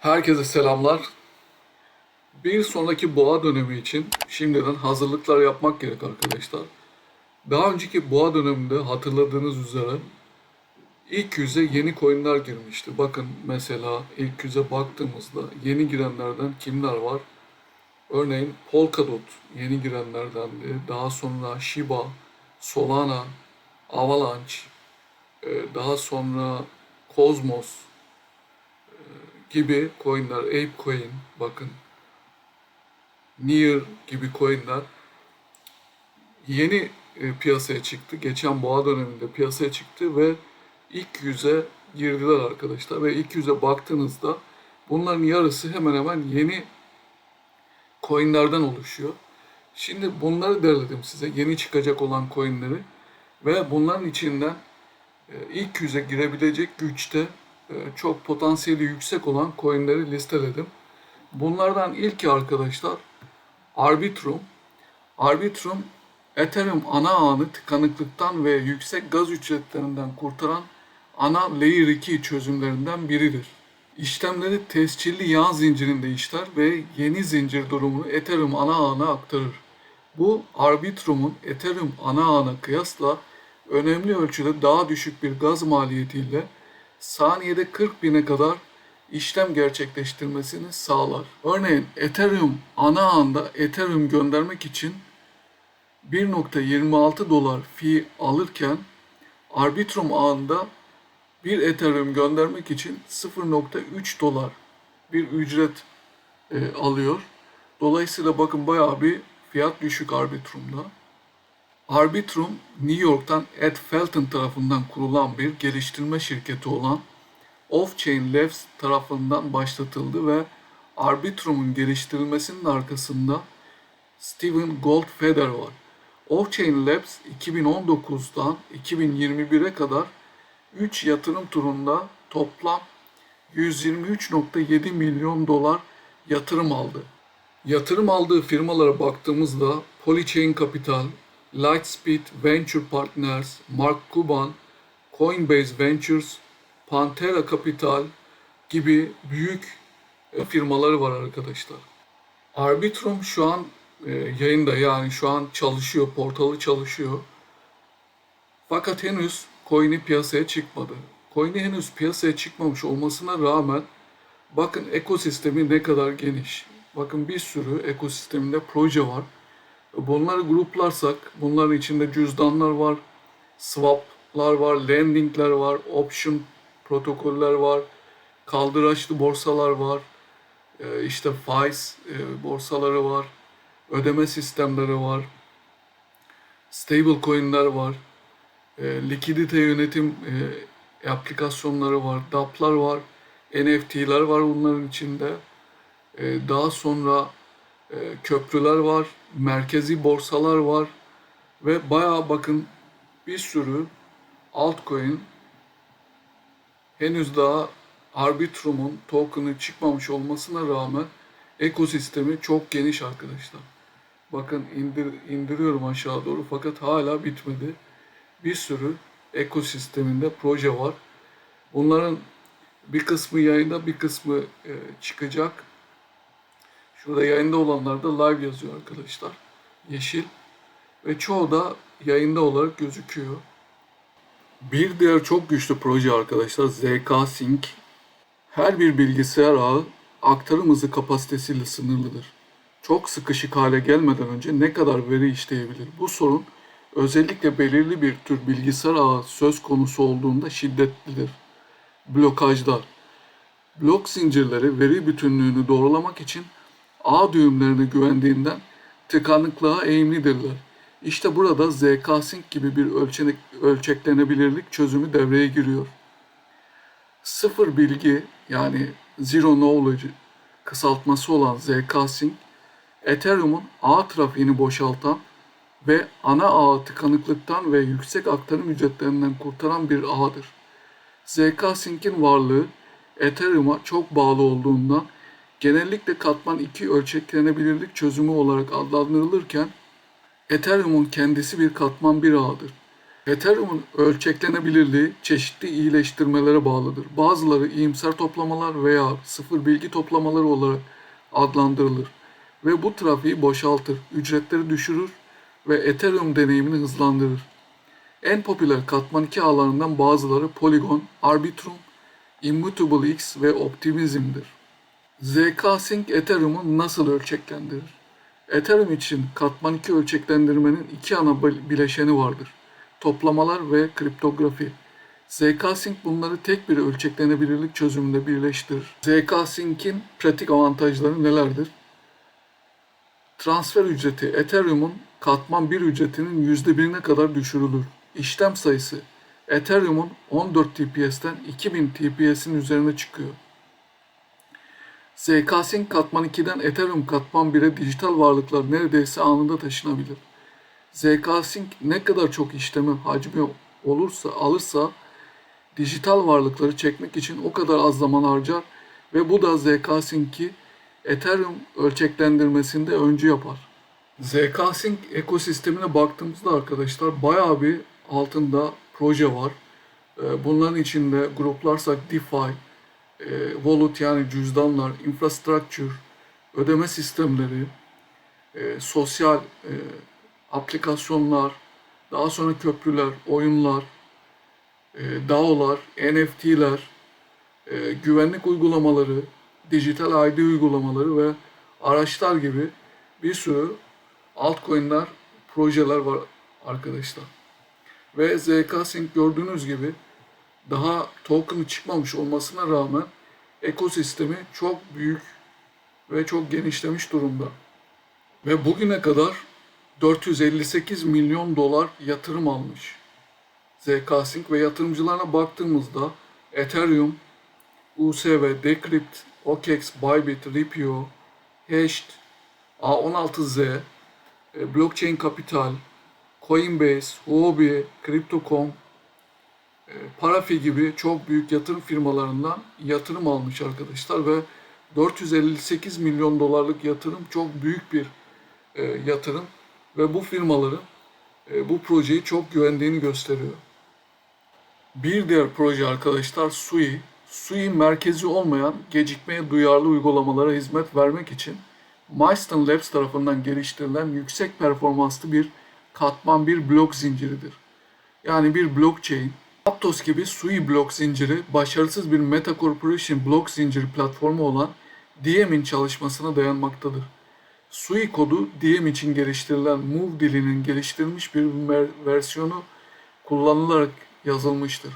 Herkese selamlar. Bir sonraki boğa dönemi için şimdiden hazırlıklar yapmak gerek arkadaşlar. Daha önceki boğa döneminde hatırladığınız üzere ilk yüze yeni coinler girmişti. Bakın mesela ilk yüze baktığımızda yeni girenlerden kimler var? Örneğin Polkadot yeni girenlerdendi. Daha sonra Shiba, Solana, Avalanche, e, daha sonra Cosmos, gibi coinler, Ape Coin bakın, Near gibi coinler yeni e, piyasaya çıktı. Geçen boğa döneminde piyasaya çıktı ve ilk yüze girdiler arkadaşlar. Ve ilk yüze baktığınızda bunların yarısı hemen hemen yeni coinlerden oluşuyor. Şimdi bunları derledim size. Yeni çıkacak olan coinleri ve bunların içinden e, ilk yüze girebilecek güçte çok potansiyeli yüksek olan coinleri listeledim. Bunlardan ilki arkadaşlar Arbitrum. Arbitrum Ethereum ana ağını tıkanıklıktan ve yüksek gaz ücretlerinden kurtaran ana Layer 2 çözümlerinden biridir. İşlemleri tescilli yağ zincirinde işler ve yeni zincir durumunu Ethereum ana ağına aktarır. Bu Arbitrum'un Ethereum ana ağına kıyasla önemli ölçüde daha düşük bir gaz maliyetiyle saniyede 40 bine kadar işlem gerçekleştirmesini sağlar. Örneğin Ethereum ana ağında Ethereum göndermek için 1.26 dolar fee alırken Arbitrum ağında bir Ethereum göndermek için 0.3 dolar bir ücret e, alıyor. Dolayısıyla bakın bayağı bir fiyat düşük Arbitrum'da. Arbitrum, New York'tan Ed Felton tarafından kurulan bir geliştirme şirketi olan Off-Chain Labs tarafından başlatıldı ve Arbitrum'un geliştirilmesinin arkasında Steven Goldfeder var. Off-Chain Labs 2019'dan 2021'e kadar 3 yatırım turunda toplam 123.7 milyon dolar yatırım aldı. Yatırım aldığı firmalara baktığımızda Polychain Capital, Lightspeed Venture Partners, Mark Cuban, Coinbase Ventures, Pantera Capital gibi büyük e, firmaları var arkadaşlar. Arbitrum şu an e, yayında yani şu an çalışıyor, portalı çalışıyor. Fakat henüz coin'i piyasaya çıkmadı. Coin'i henüz piyasaya çıkmamış olmasına rağmen bakın ekosistemi ne kadar geniş. Bakın bir sürü ekosisteminde proje var. Bunları gruplarsak bunların içinde cüzdanlar var, swaplar var, lendingler var, option protokoller var, kaldıraçlı borsalar var, e, işte faiz e, borsaları var, ödeme sistemleri var, stable coinler var, e, likidite yönetim aplikasyonları var, DApp'lar var, NFT'ler var bunların içinde. Daha sonra köprüler var, merkezi borsalar var ve bayağı bakın bir sürü altcoin henüz daha Arbitrum'un token'ı çıkmamış olmasına rağmen ekosistemi çok geniş arkadaşlar. Bakın indir, indiriyorum aşağı doğru fakat hala bitmedi. Bir sürü ekosisteminde proje var. Bunların bir kısmı yayında bir kısmı e, çıkacak. Şurada yayında olanlar da live yazıyor arkadaşlar. Yeşil. Ve çoğu da yayında olarak gözüküyor. Bir diğer çok güçlü proje arkadaşlar ZK Sync. Her bir bilgisayar ağı aktarım hızı kapasitesiyle sınırlıdır. Çok sıkışık hale gelmeden önce ne kadar veri işleyebilir? Bu sorun özellikle belirli bir tür bilgisayar ağı söz konusu olduğunda şiddetlidir. Blokajlar. Blok zincirleri veri bütünlüğünü doğrulamak için ağ düğümlerine güvendiğinden tıkanıklığa eğimlidirler. İşte burada ZK-Sync gibi bir ölçenek, ölçeklenebilirlik çözümü devreye giriyor. Sıfır bilgi yani Zero Knowledge kısaltması olan ZK-Sync, Ethereum'un ağ trafiğini boşaltan ve ana ağı tıkanıklıktan ve yüksek aktarım ücretlerinden kurtaran bir ağdır. ZK-Sync'in varlığı Ethereum'a çok bağlı olduğundan genellikle katman 2 ölçeklenebilirlik çözümü olarak adlandırılırken Ethereum'un kendisi bir katman bir ağdır. Ethereum'un ölçeklenebilirliği çeşitli iyileştirmelere bağlıdır. Bazıları iyimser toplamalar veya sıfır bilgi toplamaları olarak adlandırılır ve bu trafiği boşaltır, ücretleri düşürür ve Ethereum deneyimini hızlandırır. En popüler katman 2 ağlarından bazıları Polygon, Arbitrum, Immutable X ve Optimism'dir. ZK-Sync Ethereum'u nasıl ölçeklendirir? Ethereum için katman 2 ölçeklendirmenin iki ana bileşeni vardır. Toplamalar ve kriptografi. ZK-Sync bunları tek bir ölçeklenebilirlik çözümünde birleştirir. ZK-Sync'in pratik avantajları nelerdir? Transfer ücreti Ethereum'un katman 1 ücretinin %1'ine kadar düşürülür. İşlem sayısı Ethereum'un 14 TPS'ten 2000 TPS'in üzerine çıkıyor. ZK-Sync katman 2'den Ethereum katman 1'e dijital varlıklar neredeyse anında taşınabilir. ZK-Sync ne kadar çok işlemi hacmi olursa alırsa dijital varlıkları çekmek için o kadar az zaman harcar ve bu da ZK-Sync'i Ethereum ölçeklendirmesinde öncü yapar. ZK-Sync ekosistemine baktığımızda arkadaşlar bayağı bir altında proje var. Ee, Bunların içinde gruplarsak DeFi, e, wallet yani cüzdanlar, infrastructure, ödeme sistemleri, e, sosyal e, aplikasyonlar, daha sonra köprüler, oyunlar, e, DAO'lar, NFT'ler, e, güvenlik uygulamaları, dijital ID uygulamaları ve araçlar gibi bir sürü altcoin'ler, projeler var arkadaşlar. Ve ZK Sync gördüğünüz gibi daha token'ı çıkmamış olmasına rağmen ekosistemi çok büyük ve çok genişlemiş durumda. Ve bugüne kadar 458 milyon dolar yatırım almış. ZK ve yatırımcılarına baktığımızda Ethereum, USV, Decrypt, OKEx, Bybit, Ripio, Hashed, A16Z, e, Blockchain Capital, Coinbase, Huobi, Crypto.com, Parafi gibi çok büyük yatırım firmalarından yatırım almış arkadaşlar ve 458 milyon dolarlık yatırım çok büyük bir e, yatırım ve bu firmaların e, bu projeyi çok güvendiğini gösteriyor. Bir diğer proje arkadaşlar Sui. Sui merkezi olmayan gecikmeye duyarlı uygulamalara hizmet vermek için Milestone Labs tarafından geliştirilen yüksek performanslı bir katman bir blok zinciridir. Yani bir blockchain. Aptos gibi Sui blok zinciri başarısız bir Meta Corporation blok zinciri platformu olan Diem çalışmasına dayanmaktadır. Sui kodu Diem için geliştirilen Move dilinin geliştirilmiş bir versiyonu kullanılarak yazılmıştır.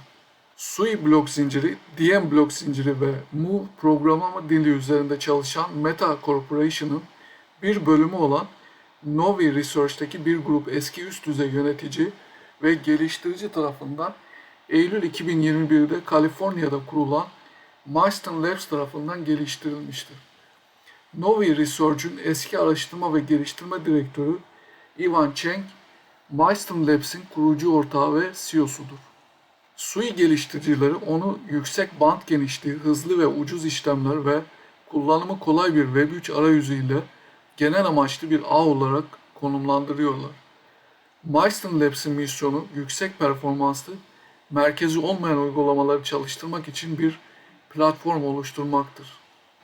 Sui blok zinciri, Diem blok zinciri ve Move programlama dili üzerinde çalışan Meta Corporation'ın bir bölümü olan Novi Research'teki bir grup eski üst düzey yönetici ve geliştirici tarafından Eylül 2021'de Kaliforniya'da kurulan Marston Labs tarafından geliştirilmiştir. Novi Research'ün eski araştırma ve geliştirme direktörü Ivan Cheng, Marston Labs'in kurucu ortağı ve CEO'sudur. Sui geliştiricileri onu yüksek band genişliği, hızlı ve ucuz işlemler ve kullanımı kolay bir Web3 arayüzüyle genel amaçlı bir ağ olarak konumlandırıyorlar. Marston Labs'in misyonu yüksek performanslı, merkezi olmayan uygulamaları çalıştırmak için bir platform oluşturmaktır.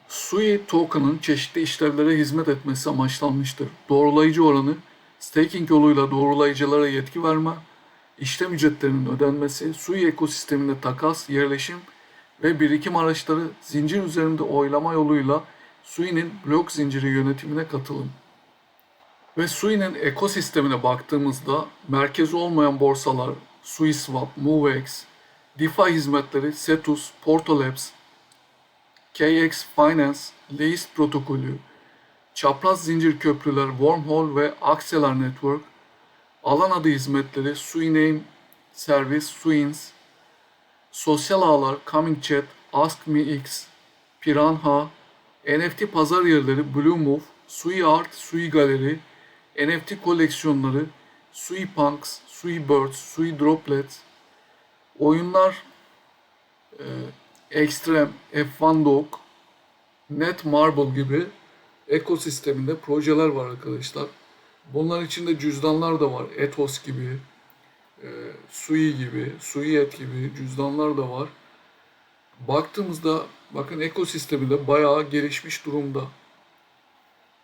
Sui token'ın çeşitli işlevlere hizmet etmesi amaçlanmıştır. Doğrulayıcı oranı, staking yoluyla doğrulayıcılara yetki verme, işlem ücretlerinin ödenmesi, Sui ekosisteminde takas, yerleşim ve birikim araçları zincir üzerinde oylama yoluyla Sui'nin blok zinciri yönetimine katılım. Ve Sui'nin ekosistemine baktığımızda merkezi olmayan borsalar SuiSwap, MoveX, DeFi hizmetleri Cetus, Portolabs, KX Finance, Leist protokolü, çapraz zincir köprüler Wormhole ve Axelar Network, alan adı hizmetleri Suiname Service, Suins, sosyal ağlar Coming Chat, AskMeX, Piranha, NFT pazar yerleri Bluemove, Sui Art, Sui Galeri, NFT koleksiyonları, Sui Punks, Sui Birds, Sui Droplets, oyunlar e, Extreme, F1 Dog, Net Marble gibi ekosisteminde projeler var arkadaşlar. Bunlar içinde cüzdanlar da var. Ethos gibi, e, Sui gibi, Suiyet gibi cüzdanlar da var. Baktığımızda bakın ekosistemi de bayağı gelişmiş durumda.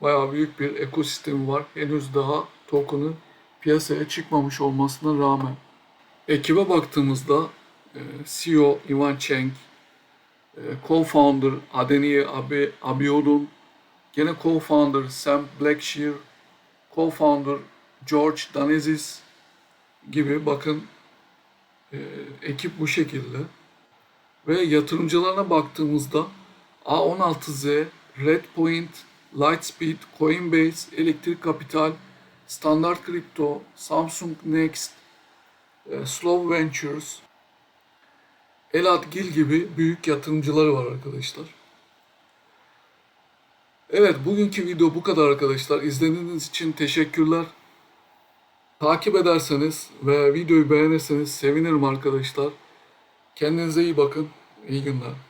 Bayağı büyük bir ekosistemi var. Henüz daha token'ı piyasaya çıkmamış olmasına rağmen. Ekibe baktığımızda e, CEO Ivan Cheng, e, co-founder Adeniyi Abi, Abiodun, gene co-founder Sam Blackshear, co-founder George Danezis gibi bakın e, ekip bu şekilde. Ve yatırımcılarına baktığımızda A16Z, Redpoint, Lightspeed, Coinbase, Elektrik Kapital, Standard Crypto, Samsung Next, e, Slow Ventures, Elad Gil gibi büyük yatırımcıları var arkadaşlar. Evet bugünkü video bu kadar arkadaşlar. İzlediğiniz için teşekkürler. Takip ederseniz ve videoyu beğenirseniz sevinirim arkadaşlar. Kendinize iyi bakın. İyi günler.